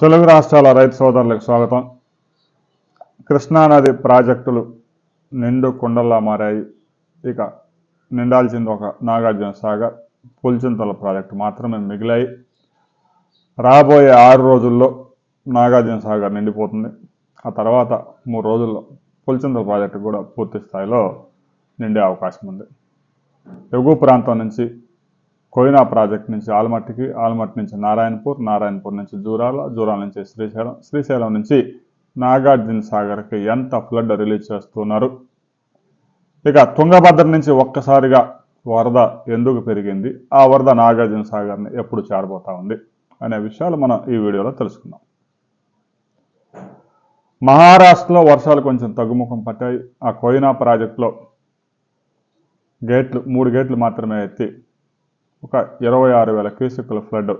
తెలుగు రాష్ట్రాల రైతు సోదరులకు స్వాగతం. కృష్ణానది ప్రాజెక్టులు నిండు కుండల్లా మారాయి. ఇక నిండాల్సింది ఒక నాగార్జున సాగర్ పులిచింతల ప్రాజెక్టు మాత్రమే మిగిలాయి. రాబోయే ఆరు రోజుల్లో నాగార్జున సాగర్ నిండిపోతుంది. ఆ తర్వాత మూడు రోజుల్లో పులిచింతల ప్రాజెక్టు కూడా పూర్తి స్థాయిలో నిండే అవకాశం ఉంది. ఎగువ ప్రాంతం నుంచి కోయినా ప్రాజెక్ట్ నుంచి ఆల్మట్టికి ఆల్మట్ నుంచి నారాయణపూర్ నారాయణపూర్ నుంచి జూరాల జూరాల నుంచి శ్రీశైలం శ్రీశైలం నుంచి నాగార్జున సాగర్కి ఎంత ఫ్లడ్ రిలీజ్ చేస్తున్నారు? ఇక తుంగభద్ర నుంచి ఒక్కసారిగా వరద ఎందుకు పెరిగింది? ఆ వరద నాగార్జున సాగర్ని ఎప్పుడు చేరబోతా ఉంది? అనే విషయాలు మనం ఈ వీడియోలో తెలుసుకుందాం. మహారాష్ట్రలో వర్షాలు కొంచెం తగ్గుముఖం పట్టాయి. ఆ కోయినా ప్రాజెక్టులో గేట్లు మూడు గేట్లు మాత్రమే ఎత్తి ఒక ఇరవై ఆరు వేల క్యూసెక్కుల ఫ్లడ్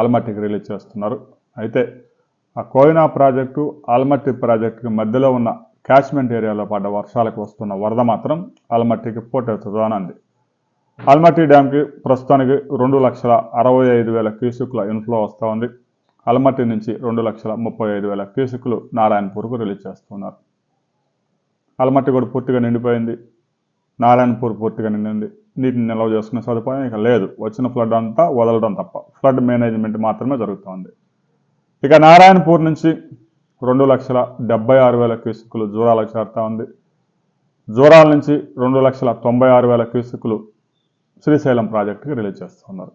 ఆల్మట్టికి రిలీజ్ చేస్తున్నారు. అయితే ఆ కోయినా ప్రాజెక్టు ఆల్మట్టి ప్రాజెక్టుకి మధ్యలో ఉన్న క్యాచ్మెంట్ ఏరియాలో పడ్డ వర్షాలకు వస్తున్న వరద మాత్రం ఆల్మట్టికి పోటెత్తుతో అనంది ఆల్మట్టి డ్యామ్కి ప్రస్తుతానికి రెండు లక్షల అరవై ఐదు వేల క్యూసెక్కుల ఇన్ఫ్లో వస్తూ ఉంది. ఆల్మట్టి నుంచి రెండు లక్షల ముప్పై ఐదు వేల క్యూసెక్కులు నారాయణపూర్కు రిలీజ్ చేస్తున్నారు. ఆల్మట్టి కూడా పూర్తిగా నిండిపోయింది. నారాయణపూర్ పూర్తిగా నిండింది. నీటిని నిల్వ చేసుకునే సదుపాయం ఇక లేదు. వచ్చిన ఫ్లడ్ అంతా వదలడం తప్ప. ఫ్లడ్ మేనేజ్మెంట్ మాత్రమే జరుగుతోంది. ఇక నారాయణపూర్ నుంచి రెండు లక్షల డెబ్బై ఆరు వేల క్యూసెక్కులు జూరాలకు చేరుతా ఉంది. జూరాల నుంచి రెండు లక్షల తొంభై ఆరు వేల క్యూసెక్కులు శ్రీశైలం ప్రాజెక్టుకి రిలీజ్ చేస్తున్నారు.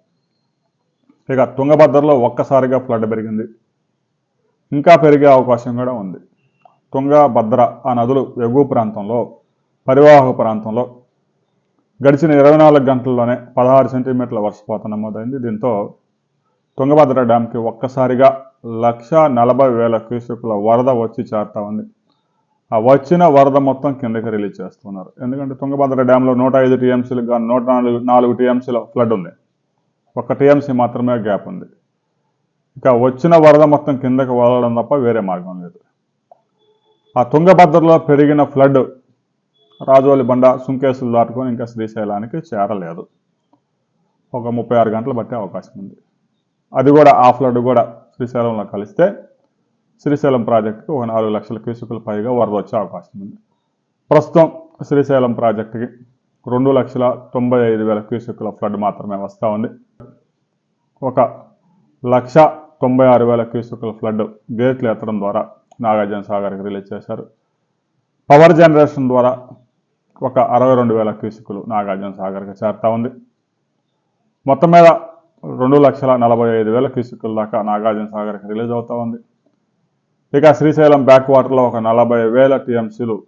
ఇక తుంగభద్రలో ఒక్కసారిగా ఫ్లడ్ పెరిగింది. ఇంకా పెరిగే అవకాశం కూడా ఉంది. తుంగభద్ర ఆ నదులు ఎగువ ప్రాంతంలో పరివాహక ప్రాంతంలో గడిచిన ఇరవై నాలుగు గంటల్లోనే పదహారు సెంటీమీటర్ల వర్షపాతం నమోదైంది. దీంతో తుంగభద్ర డ్యాంకి ఒక్కసారిగా లక్ష నలభై వేల క్యూసెక్కుల వరద వచ్చి చేరుతా ఉంది. ఆ వచ్చిన వరద మొత్తం కిందకి రిలీజ్ చేస్తున్నారు. ఎందుకంటే తుంగభద్ర డ్యాంలో నూట ఐదు టీఎంసీలకు కానీ నూట నాలుగు నాలుగు టీఎంసీల ఫ్లడ్ ఉంది. ఒక టీఎంసీ మాత్రమే గ్యాప్ ఉంది. ఇక వచ్చిన వరద మొత్తం కిందకి వదలడం తప్ప వేరే మార్గం లేదు. ఆ తుంగభద్రలో పెరిగిన ఫ్లడ్ రాజోలి బండ సుంకేసులు దాటుకొని ఇంకా శ్రీశైలానికి చేరలేదు. ఒక ముప్పై ఆరు గంటలు పట్టే అవకాశం ఉంది. అది కూడా ఆ ఫ్లడ్ కూడా శ్రీశైలంలో కలిస్తే శ్రీశైలం ప్రాజెక్టుకి ఒక నాలుగు లక్షల క్యూసెక్కుల పైగా వరద వచ్చే అవకాశం ఉంది. ప్రస్తుతం శ్రీశైలం ప్రాజెక్టుకి రెండు లక్షల తొంభై ఐదు వేల క్యూసెక్కుల ఫ్లడ్ మాత్రమే వస్తూ ఉంది. ఒక లక్ష తొంభై ఆరు వేల క్యూసెక్కుల ఫ్లడ్ గేట్లు ఎత్తడం ద్వారా నాగార్జున సాగర్కి రిలీజ్ చేశారు. పవర్ జనరేషన్ ద్వారా ఒక అరవై రెండు వేల క్యూసిక్లు నాగార్జున సాగర్కి చేరుతా ఉంది. మొత్తం మీద రెండు లక్షల నలభై ఐదు వేల క్యూసెక్కుల దాకా నాగార్జున సాగర్కి రిలీజ్ అవుతూ ఉంది. ఇక శ్రీశైలం బ్యాక్ వాటర్లో ఒక నలభై వేల టీఎంసీలు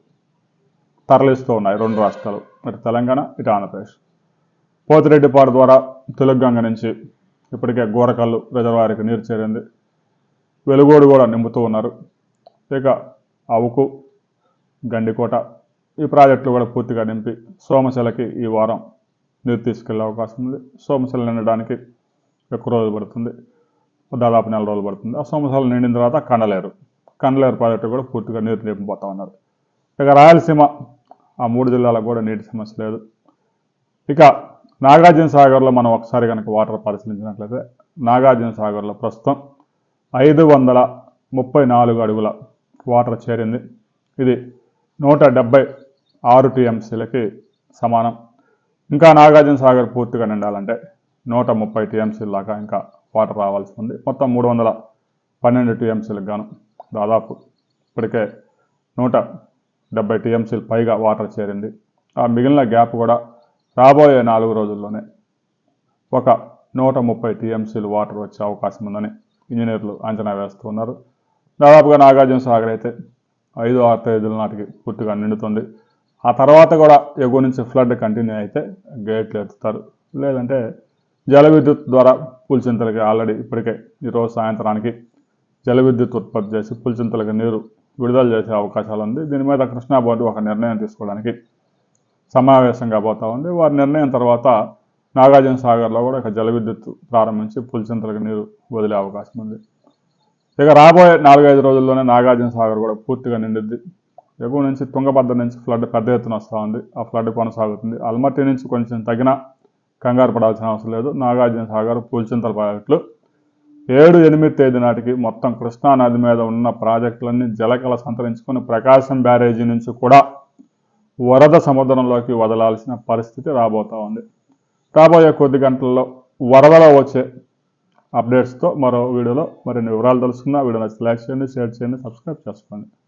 తరలిస్తూ ఉన్నాయి రెండు రాష్ట్రాలు. ఇటు తెలంగాణ ఇటు ఆంధ్రప్రదేశ్. పోతిరెడ్డిపాడు ద్వారా తెలుగుగంగ నుంచి ఇప్పటికే గోరకల్లు రిజర్వాయర్కి నీరు చేరింది. వెలుగోడు కూడా నింపుతూ ఉన్నారు. ఇక అవుకు గండికోట ఈ ప్రాజెక్టులు కూడా పూర్తిగా నింపి సోమశిలకి ఈ వారం నీరు తీసుకెళ్ళే అవకాశం ఉంది. సోమశిల నిండడానికి ఎక్కువ రోజులు పడుతుంది. దాదాపు నెల రోజులు పడుతుంది. ఆ సోమశిల నిండిన తర్వాత కండలేరు. కండలేరు ప్రాజెక్టు కూడా పూర్తిగా నీరు నింపిపోతా ఉన్నారు. ఇక రాయలసీమ ఆ మూడు జిల్లాలకు కూడా నీటి సమస్య లేదు. ఇక నాగార్జున సాగర్లో మనం ఒకసారి కనుక వాటర్ పరిశీలించినట్లయితే నాగార్జున సాగర్లో ప్రస్తుతం ఐదు వందల ముప్పై నాలుగు అడుగుల వాటర్ చేరింది. ఇది నూట డెబ్బై ఆరు టీఎంసీలకి సమానం. ఇంకా నాగార్జున సాగర్ పూర్తిగా నిండాలంటే నూట ముప్పై టీఎంసీల దాకా ఇంకా వాటర్ రావాల్సి ఉంది. మొత్తం మూడు వందల పన్నెండు టీఎంసీలకు గాను దాదాపు ఇప్పటికే నూట డెబ్బై టీఎంసీలు పైగా వాటర్ చేరింది. ఆ మిగిలిన గ్యాప్ కూడా రాబోయే నాలుగు రోజుల్లోనే ఒక నూట ముప్పై టీఎంసీలు వాటర్ వచ్చే అవకాశం ఉందని ఇంజనీర్లు అంచనా వేస్తున్నారు. దాదాపుగా నాగార్జున సాగర్ అయితే ఐదు ఆరు తేదీల నాటికి పూర్తిగా నిండుతుంది. ఆ తర్వాత కూడా ఎగువ నుంచి ఫ్లడ్ కంటిన్యూ అయితే గేట్లు ఎత్తుతారు. లేదంటే జల విద్యుత్ ద్వారా పులిచింతలకి ఆల్రెడీ ఇప్పటికే ఈరోజు సాయంత్రానికి జల విద్యుత్ ఉత్పత్తి చేసి పులిచింతలకి నీరు విడుదల చేసే అవకాశాలు ఉంది. దీని మీద కృష్ణా బోర్డు ఒక నిర్ణయం తీసుకోవడానికి సమావేశంగా పోతా ఉంది. వారి నిర్ణయం తర్వాత నాగార్జున సాగర్లో కూడా ఒక జల విద్యుత్ ప్రారంభించి పులిచింతలకు నీరు వదిలే అవకాశం ఉంది. ఇక రాబోయే నాలుగైదు రోజుల్లోనే నాగార్జున సాగర్ కూడా పూర్తిగా నిండుద్ది. ఎగువ నుంచి తుంగభద్ర నుంచి ఫ్లడ్ పెద్ద ఎత్తున వస్తూ ఉంది. ఆ ఫ్లడ్ కొనసాగుతుంది. అల్మట్టి నుంచి కొంచెం తగిన కంగారు పడాల్సిన అవసరం లేదు. నాగార్జున సాగర్ ప్రాజెక్టులు. ఏడు ఎనిమిది తేదీ నాటికి మొత్తం కృష్ణా నది మీద ఉన్న ప్రాజెక్టులన్నీ జలకళ సంతరించుకొని ప్రకాశం బ్యారేజీ నుంచి కూడా వరద సముద్రంలోకి వదలాల్సిన పరిస్థితి రాబోతా ఉంది. రాబోయే కొద్ది గంటల్లో వరదలో వచ్చే అప్డేట్స్తో మరో వీడియోలో మరిన్ని వివరాలు తెలుసుకున్నా వీడియో నచ్చితే లైక్ చేయండి షేర్ చేయండి సబ్స్క్రైబ్ చేసుకోండి.